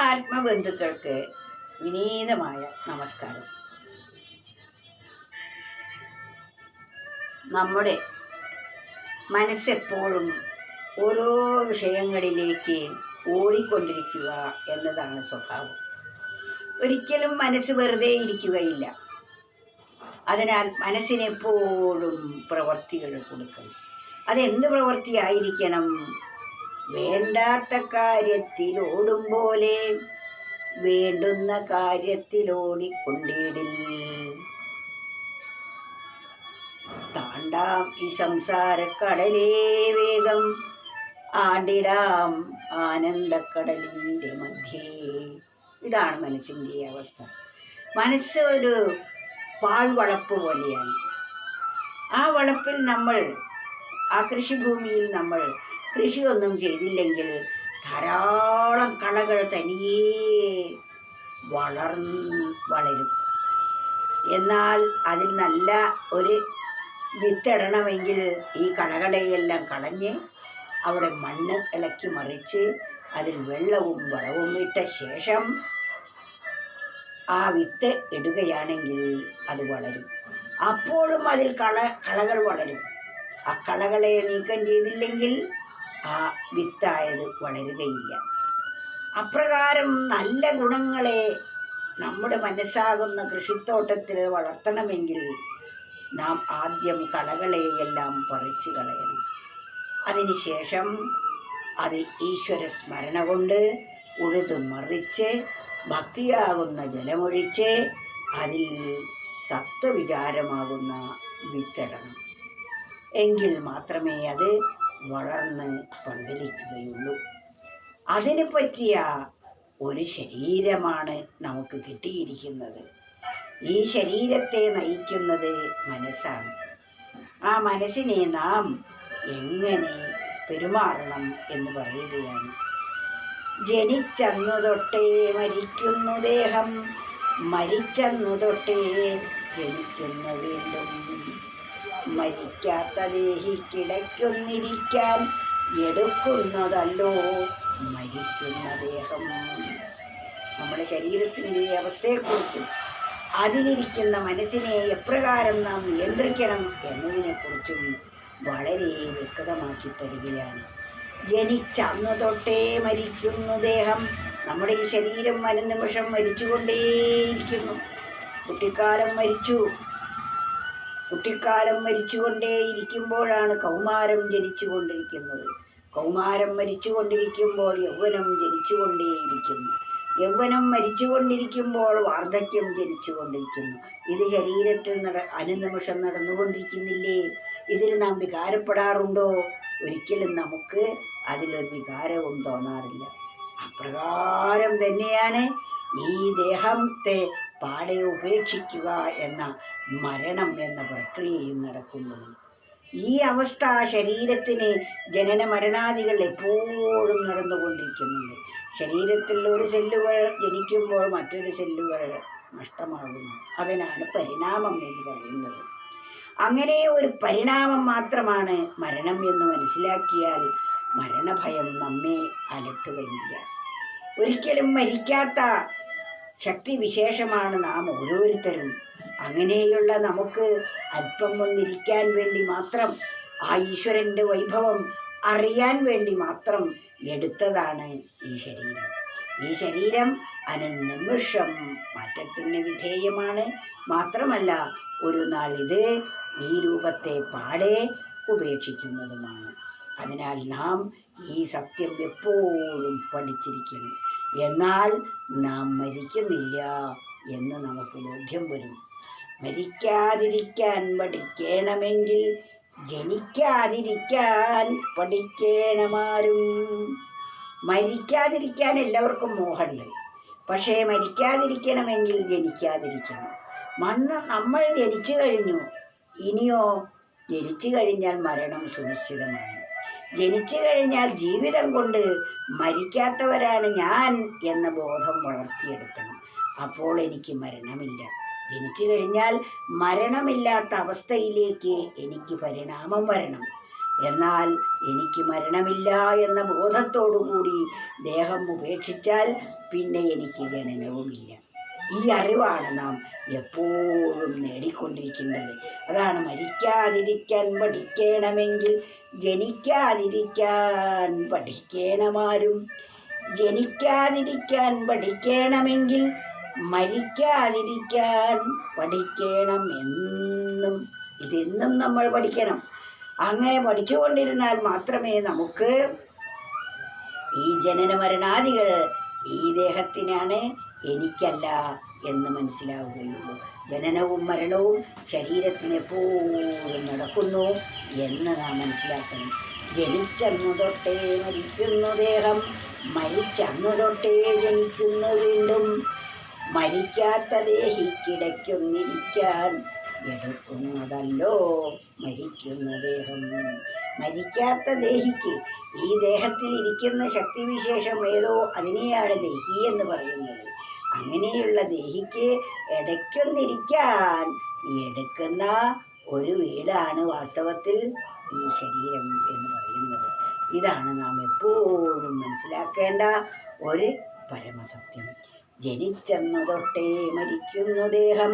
ആത്മബന്ധുക്കൾക്ക് വിനീതമായ നമസ്കാരം. നമ്മുടെ മനസ്സെപ്പോഴും ഓരോ വിഷയങ്ങളിലേക്ക് ഓടിക്കൊണ്ടിരിക്കുക എന്നതാണ് സ്വഭാവം. ഒരിക്കലും മനസ്സ് വെറുതെ ഇരിക്കുകയില്ല. അതിനാൽ മനസ്സിനെപ്പോഴും പ്രവർത്തികൾ കൊടുക്കണം. അതെന്ത് പ്രവൃത്തിയായിരിക്കണം വേണ്ടാത്ത കാര്യത്തിലോടും പോലെ വേണ്ടുന്ന കാര്യത്തിലോടിക്കൊണ്ടിടിൽ. താണ്ടാം ഈ സംസാരക്കടലേ വേഗം. ആണ്ടിടാം ആനന്ദക്കടലിന്റെ മധ്യേ. ഇതാണ് മനസ്സിന്റെ അവസ്ഥ. മനസ്സ് ഒരു പാഴ്വളപ്പ് പോലെയാണ്. ആ വളപ്പിൽ നമ്മൾ ആ കൃഷിഭൂമിയിൽ നമ്മൾ കൃഷിയൊന്നും ചെയ്തില്ലെങ്കിൽ ധാരാളം കളകൾ തനിയേ വളർന്ന് വളരും. എന്നാൽ അതിൽ നല്ല ഒരു വിത്തിടണമെങ്കിൽ ഈ കളകളെയെല്ലാം കളഞ്ഞ് അവിടെ മണ്ണ് ഇളക്കി മറിച്ച് അതിൽ വെള്ളവും വളവും ഇട്ട ശേഷം ആ വിത്ത് ഇടുകയാണെങ്കിൽ അത് വളരും. അപ്പോഴും അതിൽ കള കളകൾ വളരും. ആ കളകളെ നീക്കം ചെയ്തില്ലെങ്കിൽ ആ വിത്തായത് വളരുകയില്ല. അപ്രകാരം നല്ല ഗുണങ്ങളെ നമ്മുടെ മനസ്സാകുന്ന കൃഷിത്തോട്ടത്തിൽ വളർത്തണമെങ്കിൽ നാം ആദ്യം കളകളെയെല്ലാം പറിച്ചു കളയണം. അതിനുശേഷം അത് ഈശ്വര സ്മരണ കൊണ്ട് ഉഴുതു മറിച്ച് ഭക്തിയാകുന്ന ജലമൊഴിച്ച് അതിൽ തത്വവിചാരമാകുന്ന വിത്തിടണം. എങ്കിൽ മാത്രമേ അത് വളർന്ന് പന്തലിക്കുകയുള്ളൂ. അതിന് പറ്റിയ ഒരു ശരീരമാണ് നമുക്ക് കിട്ടിയിരിക്കുന്നത്. ഈ ശരീരത്തെ നയിക്കുന്നത് മനസ്സാണ്. ആ മനസ്സിനെ നാം എങ്ങനെ പെരുമാറണം എന്ന് പറയുകയാണ്. ജനിച്ചന്നു തൊട്ടേ മരിക്കുന്നു ദേഹം മരിച്ചന്നു തൊട്ടേ ജനിക്കുന്നു വീണ്ടും. മരിക്കാത്ത ദേഹിക്കിടയ്ക്കൊന്നിരിക്കാൻ എടുക്കുന്നതല്ലോ. മരിക്കുന്ന ദേഹം. നമ്മുടെ ശരീരത്തിന്റെ അവസ്ഥയെക്കുറിച്ചും അതിലിരിക്കുന്ന മനസ്സിനെ എപ്രകാരം നാം നിയന്ത്രിക്കണം എന്നതിനെക്കുറിച്ചും വളരെ വ്യക്തമാക്കി തരികയാണ് ജനിച്ചന്ന് തൊട്ടേ മരിക്കുന്നു ദേഹം. നമ്മുടെ ഈ ശരീരം മനനിമിഷം മരിച്ചുകൊണ്ടേയിരിക്കുന്നു. കുട്ടിക്കാലം മരിച്ചു. കുട്ടിക്കാലം മരിച്ചുകൊണ്ടേയിരിക്കുമ്പോഴാണ് കൗമാരം ജനിച്ചുകൊണ്ടിരിക്കുന്നത്. കൗമാരം മരിച്ചുകൊണ്ടിരിക്കുമ്പോൾ യൗവനം ജനിച്ചുകൊണ്ടേയിരിക്കുന്നു. യൗവനം മരിച്ചുകൊണ്ടിരിക്കുമ്പോൾ വാർദ്ധക്യം ജനിച്ചുകൊണ്ടിരിക്കുന്നു. ഇത് ശരീരത്തിൽ നട അനുനിമിഷം നടന്നുകൊണ്ടിരിക്കുന്നില്ലേ? ഇതിൽ നാം വികാരപ്പെടാറുണ്ടോ? ഒരിക്കലും നമുക്ക് അതിലൊരു വികാരവും തോന്നാറില്ല. അപ്രകാരം തന്നെയാണ് ഈ ദേഹത്തെ പാടെ ഉപേക്ഷിക്കുക എന്ന മരണം എന്ന പ്രക്രിയയും നടക്കുന്നത് ഈ അവസ്ഥ ശരീരത്തിന് ജനന മരണാദികൾ എപ്പോഴും നടന്നുകൊണ്ടിരിക്കുന്നുണ്ട്. ശരീരത്തിൽ ഒരു സെല്ലുകൾ ജനിക്കുമ്പോൾ മറ്റൊരു സെല്ലുകൾ നഷ്ടമാകുന്നു. അതിനാണ് പരിണാമം എന്ന് പറയുന്നത്. അങ്ങനെ ഒരു പരിണാമം മാത്രമാണ് മരണം എന്ന് മനസ്സിലാക്കിയാൽ മരണഭയം നമ്മെ അലട്ടുകയില്ല ഒരിക്കലും മരിക്കാത്ത ശക്തി വിശേഷമാണ് നാം ഓരോരുത്തരും. അങ്ങനെയുള്ള നമുക്ക് അല്പം ഒന്നിരിക്കാൻ വേണ്ടി മാത്രം ആ ഈശ്വരന്റെ വൈഭവം അറിയാൻ വേണ്ടി മാത്രം എടുത്തതാണ് ഈ ശരീരം. ഈ ശരീരം അനനിമിഷം മാറ്റത്തിന് വിധേയമാണ്. മാത്രമല്ല ഒരു നാൾ ഇത് ഈ രൂപത്തെ പാടെ ഉപേക്ഷിക്കുന്നതുമാണ്. അതിനാൽ നാം ഈ സത്യം എപ്പോഴും പഠിച്ചിരിക്കണം. എന്നാൽ നാം മരിക്കുന്നില്ല എന്ന് നമുക്ക് ബോധ്യം വരും. മരിക്കാതിരിക്കാൻ പഠിക്കണമെങ്കിൽ ജനിക്കാതിരിക്കാൻ പഠിക്കണമാരും. മരിക്കാതിരിക്കാൻ എല്ലാവർക്കും മോഹമുണ്ട്. പക്ഷേ മരിക്കാതിരിക്കണമെങ്കിൽ ജനിക്കാതിരിക്കണം. മണ്ണ് നമ്മൾ ജനിച്ചു കഴിഞ്ഞു. ഇനിയോ ജനിച്ചു കഴിഞ്ഞാൽ മരണം സുനിശ്ചിതമാണ്. ജനിച്ചു കഴിഞ്ഞാൽ ജീവിതം കൊണ്ട് മരിക്കാത്തവരാണ് ഞാൻ എന്ന ബോധം വളർത്തിയെടുക്കണം. അപ്പോൾ എനിക്ക് മരണമില്ല. ജനിച്ചു കഴിഞ്ഞാൽ മരണമില്ലാത്ത അവസ്ഥയിലേക്ക് എനിക്ക് പരിണാമം വരണം. എന്നാൽ എനിക്ക് മരണമില്ല എന്ന ബോധത്തോടുകൂടി ദേഹം ഉപേക്ഷിച്ചാൽ പിന്നെ എനിക്ക് ജനനവുമില്ല. ഈ അറിവാണ് നാം എപ്പോഴും നേടിക്കൊണ്ടിരിക്കേണ്ടത്. അതാണ് മരിക്കാതിരിക്കാൻ പഠിക്കണമെങ്കിൽ ജനിക്കാതിരിക്കാൻ പഠിക്കണമാരും. ജനിക്കാതിരിക്കാൻ പഠിക്കണമെങ്കിൽ മരിക്കാതിരിക്കാൻ പഠിക്കണം എന്നും ഇതെന്നും നമ്മൾ പഠിക്കണം. അങ്ങനെ പഠിച്ചുകൊണ്ടിരുന്നാൽ മാത്രമേ നമുക്ക് ഈ ജനന മരണാദികൾ ഈ ദേഹത്തിനാണ് എനിക്കല്ല എന്ന് മനസ്സിലാവുകയുള്ളൂ. ജനനവും മരണവും ശരീരത്തിന് എപ്പോഴും നടക്കുന്നു എന്ന് നാം മനസ്സിലാക്കണം. ജനിച്ചന്നു തൊട്ടേ മരിക്കുന്നു ദേഹം മരിച്ചന്നു തൊട്ടേ ജനിക്കുന്നു വീണ്ടും. മരിക്കാത്ത ദേഹിക്കിടയ്ക്കൊന്നിരിക്കാൻ എടുക്കുന്നതല്ലോ മരിക്കുന്ന ദേഹം. മരിക്കാത്ത ദേഹിക്ക് ഈ ദേഹത്തിൽ ഇരിക്കുന്ന ശക്തിവിശേഷം ഏതോ അതിനെയാണ് ദേഹി എന്ന് പറയുന്നത്. അങ്ങനെയുള്ള ദേഹിക്ക് ഇടയ്ക്കൊന്നിരിക്കാൻ എടുക്കുന്ന ഒരു വീടാണ് വാസ്തവത്തിൽ ഈ ശരീരം എന്ന് പറയുന്നത്. ഇതാണ് നാം എപ്പോഴും മനസ്സിലാക്കേണ്ട ഒരു പരമസത്യം. ജനിച്ചന്നു തൊട്ടേ മരിക്കുന്നു ദേഹം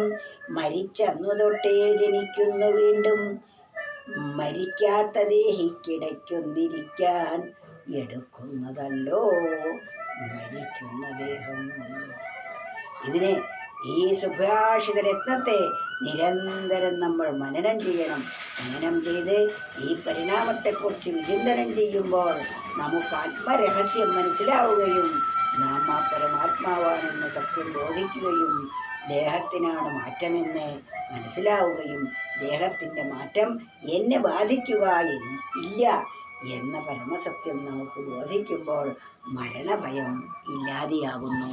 മരിച്ചന്നു തൊട്ടേ ജനിക്കുന്നു വീണ്ടും. മരിക്കാത്ത ദേഹിക്കിടയ്ക്കൊന്നിരിക്കാൻ എടുക്കുന്നതല്ലോ മരിക്കുന്ന ദേഹം ഇതിനെ ഈ സുഭാഷിത രത്നത്തെ നിരന്തരം നമ്മൾ മനനം ചെയ്യണം. മനനം ചെയ്ത് ഈ പരിണാമത്തെക്കുറിച്ച് വിചിന്തനം ചെയ്യുമ്പോൾ നമുക്ക് ആത്മരഹസ്യം മനസ്സിലാവുകയും നാം ആ പരമാത്മാവാണെന്ന് സത്യം ബോധിക്കുകയും ദേഹത്തിനാണ് മാറ്റമെന്ന് മനസ്സിലാവുകയും ദേഹത്തിന്റെ മാറ്റം എന്നെ ബാധിക്കുക ഇല്ല എന്ന പരമസത്യം നമുക്ക് ബോധിക്കുമ്പോൾ മരണഭയം ഇല്ലാതെയാകുന്നു.